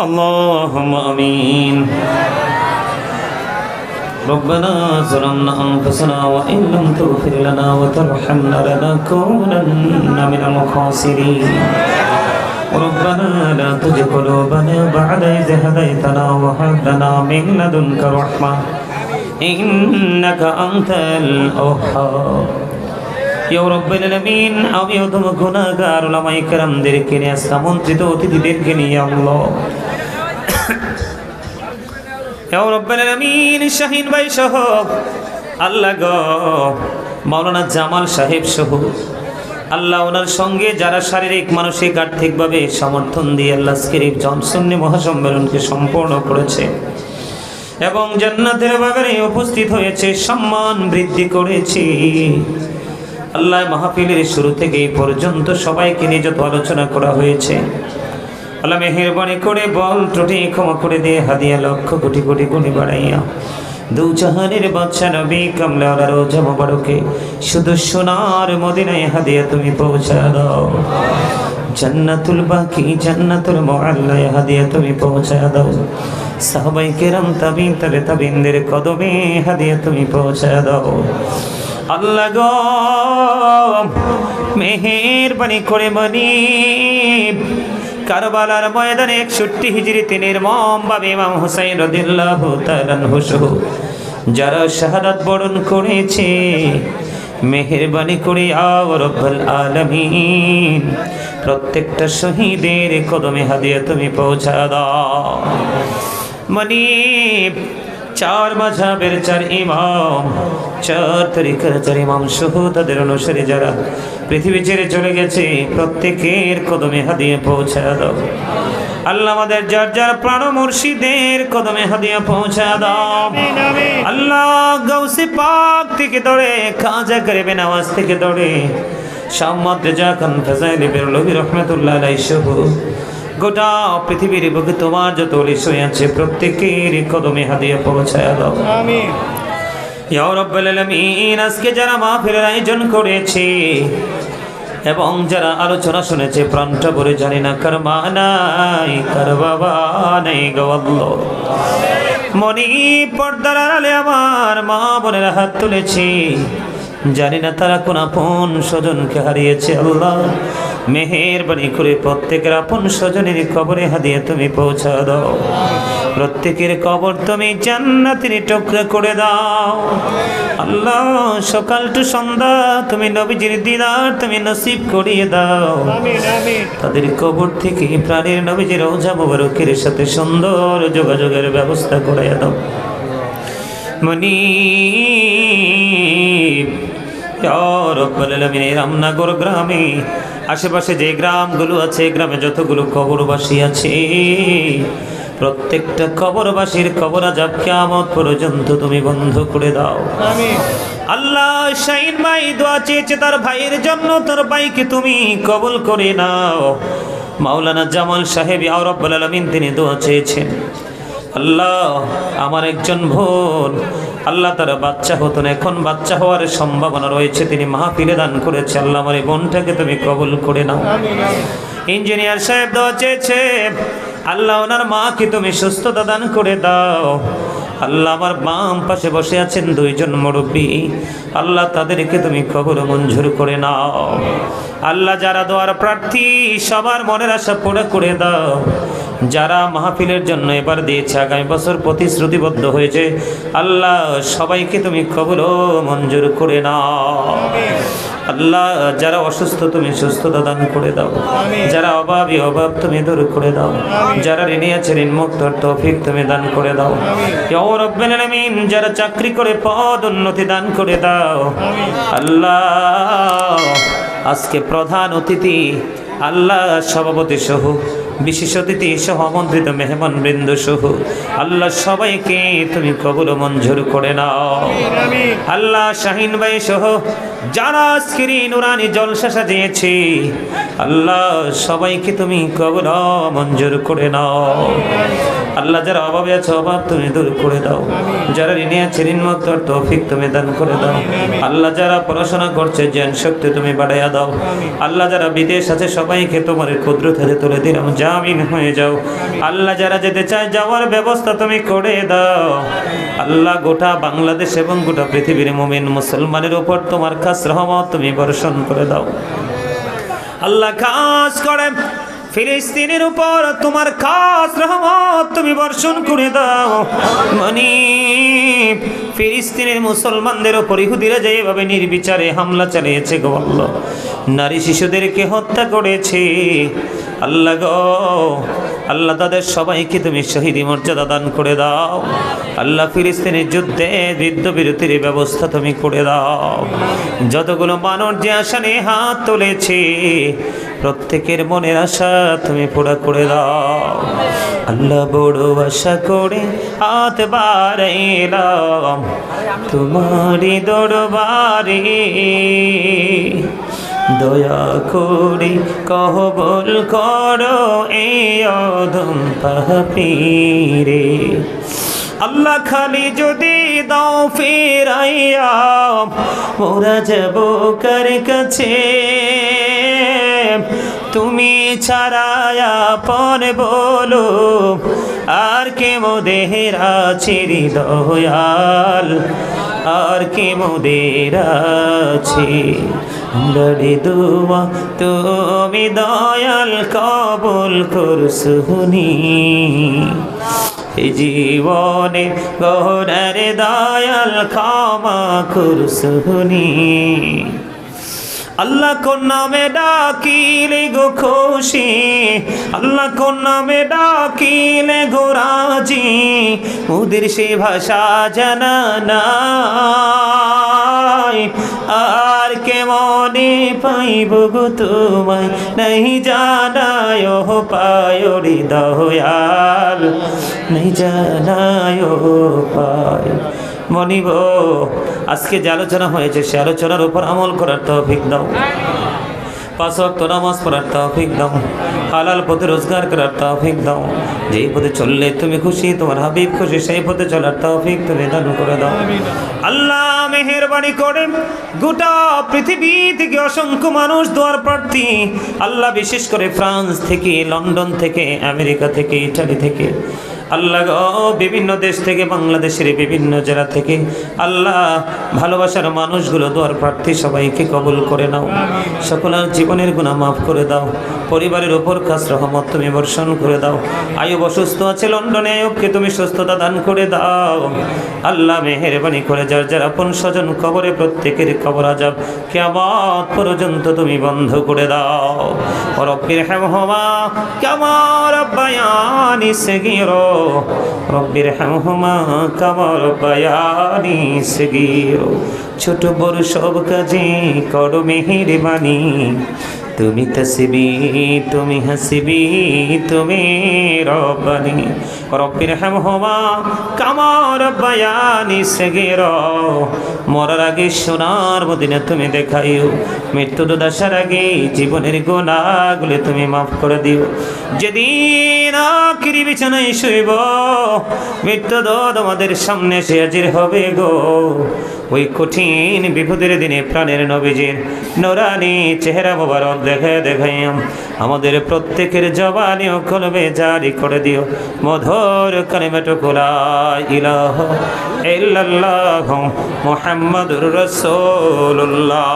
اللهم امين ربنا ظلمنا انفسنا وان لم تغفر لنا وترحمنا لنكونن من الخاسرين ربنا لا تزغ قلوبنا بعد إذ هديتنا وهب لنا من لدنك رحمة إنك أنت الوهاب ইয়া রব্বুল আলামিন আমি অধম গুনাহগার ওলামায়ে কেরামদেরকে নিয়ে আসলাম আমন্ত্রিত অতিথিদেরকে নিয়ে আল্লাহ ইয়া শাহিন ভাই সহ। আল্লাহ গো, মাওলানা জামাল সাহেব সহ। আল্লাহ ওনার সঙ্গে যারা শারীরিক, মানসিক, আর্থিকভাবে সমর্থন দিয়ে আল্লাহ স্কিরিপ জনসন্নি মহাসম্মেলনকে সম্পূর্ণ করেছে এবং জান্নাতের বাগানে উপস্থিত হয়েছে, সম্মান বৃদ্ধি করেছি। আল্লাহ মাহফিলের শুরু থেকে এই পর্যন্ত সবাইকে নিয়ে যত আলোচনা করা হয়েছে আল্লাহ মেহেরবানি করে বল ত্রুটি ক্ষমা করে দিয়ে হাদিয়া লক্ষ কোটি কোটি গুণি বাড়াইয়া। দু জাহানের বাচ্চা নবী কামলা রোজা মোবারকে শুধু সোনার মদিনায় হাদিয়া তুমি পৌঁছা দাও। জান্নাতুল বাকি, জান্নাতুল মুআল্লায় হাদিয়া তুমি পৌঁছা দাও। সাহাবাই কেরাম, তাবিন তবে তাবিনদের কদমে হাদিয়া তুমি পৌঁছা দাও। আল্লাহ গো, মেহেরবানি করে মনি কারবালার ময়দানে একষট্টি হিজড়িতে নির্মম ভাবে ইমাম হুসাইন রদিল্লাহ তালানহুসহ যারা শাহাদাত বরণ করেছে, মেহেরবানি করে আও রব্বুল আলামিন। প্রত্যেকটা শহীদের কদমে হাদিয়া তুমি পৌঁছা দাও। মনি চার মাঝাবের চার ইমাম, চার তরিকার চার ইমাম সহ তাদের অনুসারী যারা পৃথিবী ছেড়ে চলে গেছে প্রত্যেকের কদমে হাদিয়ে পৌঁছা দাও আল্লাহ আমাদের যার যার প্রাণ মুর্শিদের কদমে হাদিয়া পৌঁছা দাও আল্লাহ গৌসে পাক থেকে দৌড়ে কাজা করে বেনামাজ থেকে দৌড়ে সাম্মাদ রেজা খান ফাজাইল বেরলবি রহমতুল্লাহ আলাই গোটা পৃথিবীর বুকে তোমার যত লিসই আছে প্রত্যেকের কদমে হাদিয়ে পৌঁছায় দাও আমিন। ইয়া রাব্বুল আলামিন আজকে যারা মাহফিলের আয়োজন করেছে এবং যারা আলোচনা শুনেছে, প্রাণটা ভরে জানি না কার মা নাই কার বাবা নেই গল্ল মনি পর্দার আড়ালে আমার মা বোনের হাত তুলেছি। জানি না তারা কোন আপন স্বজনকে হারিয়েছে আল্লাহ। মেহেরবানি করে প্রত্যেকের আপন স্বজনের কবরে হাদিয়ে তুমি পৌঁছা দাও। প্রত্যেকের কবর তুমি জান্নাতের টুকরা করে দাও। আল্লাহ সকাল টু সন্ধ্যা তুমি নবীজির দিদার তুমি নসিব করিয়ে দাও। তাদের কবর থেকে প্রাণের নবীজির ওঝা মুবারকের সাথে সুন্দর যোগাযোগের ব্যবস্থা করে দাও। মনি রামনগর গ্রামে আশেপাশে যে গ্রামগুলো আছে গ্রামে যতগুলো কবরবাসী আছে প্রত্যেকটা কবরবাসীর কবর আজাব কেমন পর্যন্ত তুমি বন্ধ করে দাও। আল্লাহ শাহিন ভাই দোয়া চেয়েছে তার ভাইয়ের জন্য তার ভাইকে তুমি কবল করে নাও। মাওলানা জামাল সাহেব ইয়া রব্বুল আলামিন তিনি দোয়া চেয়েছেন। আল্লাহ আমার একজন বোন আল্লাহ তার বাচ্চা হতো না এখন বাচ্চা হওয়ার সম্ভাবনা রয়েছে তিনি মাহফিলে দান করেছে। আল্লাহ আমার এই বোনটাকে তুমি কবল করে নাও। ইঞ্জিনিয়ার সাহেব দোয়া চেয়েছে আল্লাহ ওনার মাকে তুমি সুস্থতা দান করে দাও। আল্লাহ আমার বাম পাশে বসে আছেন দুইজন মুরব্বী। আল্লাহ তাদেরকে তুমি খবর মঞ্জুর করে নাও। আল্লাহ যারা দোয়ার প্রার্থী, সবার মনের আশা পুরো করে দাও। যারা মাহফিলের জন্য এবার দিয়েছে আগামী বছর প্রতিশ্রুতিবদ্ধ হয়েছে, আল্লাহ সবাইকে তুমি খবর মঞ্জুর করে নাও। আল্লাহ, যারা অসুস্থ তুমি সুস্থতা দান করে দাও। যারা অভাবই অভাব তুমি দূর করে দাও। যারা ঋণী আছে ঋণ মুক্ত তৌফিক তুমি দান করে দাও। যারা চাকরি করে পদ উন্নতি দান করে দাও। আল্লাহ, আজকে প্রধান অতিথি আল্লাহ সভাপতি সহ বিশেষ অতিথি সহ আমন্ত্রিত মেহমান বৃন্দ সহ আল্লাহ সবাইকে তুমি কবল মঞ্জুর করে নাও। আল্লাহ শাহিন ভাই সহ যারা এই নুরানি জলসা সাজিয়েছে আল্লাহ সবাইকে তুমি কবল মঞ্জুর করে নাও। আল্লাহ যারা অভাবে আছে অভাব তুমি দূর করে দাও। যারা ঋণে আছে ঋণ মুক্ত তৌফিক তুমি দান করে দাও। আল্লাহ যারা পড়াশোনা করছে, জ্ঞান শক্তি তুমি বাড়াইয়া দাও। আল্লাহ যারা বিদেশ আছে, সবাইকে তোমার ক্ষুদ্র থেকে তুলে দিলাম জামিন হয়ে যাও। আল্লাহ যারা যেতে চায়, যাওয়ার ব্যবস্থা তুমি করে দাও। আল্লাহ গোটা বাংলাদেশ এবং গোটা পৃথিবীর মুমিন মুসলমানের উপর তোমার খাস রহমত তুমি বর্ষণ করে দাও। আল্লাহ খাস করে ফিলিস্তিনের উপর তোমার খাস রহমত তুমি বর্ষণ করে দাও। মানি ফিলিস্তিনের মুসলমানদের উপর ইহুদিরা যেভাবে নির্বিচারে হামলা চালিয়েছে গো নারী শিশুদেরকে হত্যা করেছে। আল্লাহ গো আল্লাহ তাদের সবাইকে তুমি শহীদি মর্যাদা দান করে দাও। আল্লাহ ফিলিস্তিনের যুদ্ধে যুদ্ধ বিরতির ব্যবস্থা তুমি করে দাও। যতগুলো মানুষ যে আশা হাত তুলেছে, প্রত্যেকের মনের আশা তুমি পুরা করে দাও। আল্লাহ বড় আশা করে হাত বাড়াইলাম তোমারই দরবারে। দয়া করে কহবল করো এই অধম পাপিরে। আল্লাহ খালি যদি দাও ফেরাইয়া মোরা যাব কার কাছে? তুমি ছাড়ায়া পন বলো, আর কে মোদের আছে দয়াল। আর কে মোদের আছে? আমরারে দোয়া, তুমি দয়াল কবুল করছুনি এই জীবনে গহরার দয়াল ক্ষমা করছুনি আল্লাহ কোন নামে ডাকিলে গো খুশি? আল্লাহ কোন নামে ডাকিলে গো রাজি? ওদের সে ভাষা জানা নাই। আর কে মনে পাইব গো তোমায়? নাই জানায় ও পায়রি দয়াল। নাই জানায় পায় মনিব, আজকে যে আলোচনা হয়েছে, সে আলোচনার উপর আমল করার তৌফিক দাও। পাঁচ ওয়াক্ত নামাজ পড়ার তৌফিক দাও। হালাল পথে রোজগার করার তৌফিক দাও। যেই পথে চললে তুমি খুশি, তোমার হাবিব খুশি, সেই পথে চলার তৌফিক তুমি দান করে দাও। আল্লাহ মেহেরবানি করে গোটা পৃথিবী থেকে অসংখ্য মানুষ দোয়ার প্রার্থী। আল্লাহ বিশেষ করে ফ্রান্স থেকে, লন্ডন থেকে, আমেরিকা থেকে, ইটালি থেকে। আল্লাহ বিভিন্ন দেশ থেকে, বাংলাদেশের বিভিন্ন জেলা থেকে আল্লাহ ভালোবাসার মানুষগুলো দোয়ার প্রার্থী সবাইকে কবুল করে নাও। সকলের জীবনের গুণা মাফ করে দাও। পরিবারের ওপর কাজ রহমত তুমি বর্ষণ করে দাও। আয়ুব অসুস্থ আছে লন্ডনে আয়ুবকে তুমি সুস্থতা দান করে দাও। আল্লাহ মেহেরবানি করে যার যার আপন স্বজন কবরে প্রত্যেকের কবর আজাব কেমন পর্যন্ত তুমি বন্ধ করে দাও। রব্বির হেমহমা কেমন রব্বায়ানি সেগিরো। রব্বির হেমহমা কামর বায়ানি সগিও ছোট বড় সব কাজে করো মেহেরবানি। তুমি তসবি, তুমি হাসবি, তুমি রব্বানি। রব্বির হেমহমা কামর বায়ানি সেগির। মরার আগে সোনার মদিনা তুমি দেখাইও। মৃত্যু দশার আগে জীবনের গোনাগুলি তুমি মাফ করে দিও। যেদিন আখিরি বিছানায় শুইব মৃত্যু দোদ আমাদের সামনে সে হাজির হবে গো। ওই কঠিন বিপদের দিনে প্রাণের নবীজির নোরানি চেহারা মোবারক দেখে দেখাইয়াম আমাদের প্রত্যেকের জবানি ও কলবে জারি করে দিও। মধুর কালিমাটুকু লা ইলাহ মুহাম্মাদুর রাসূলুল্লাহ।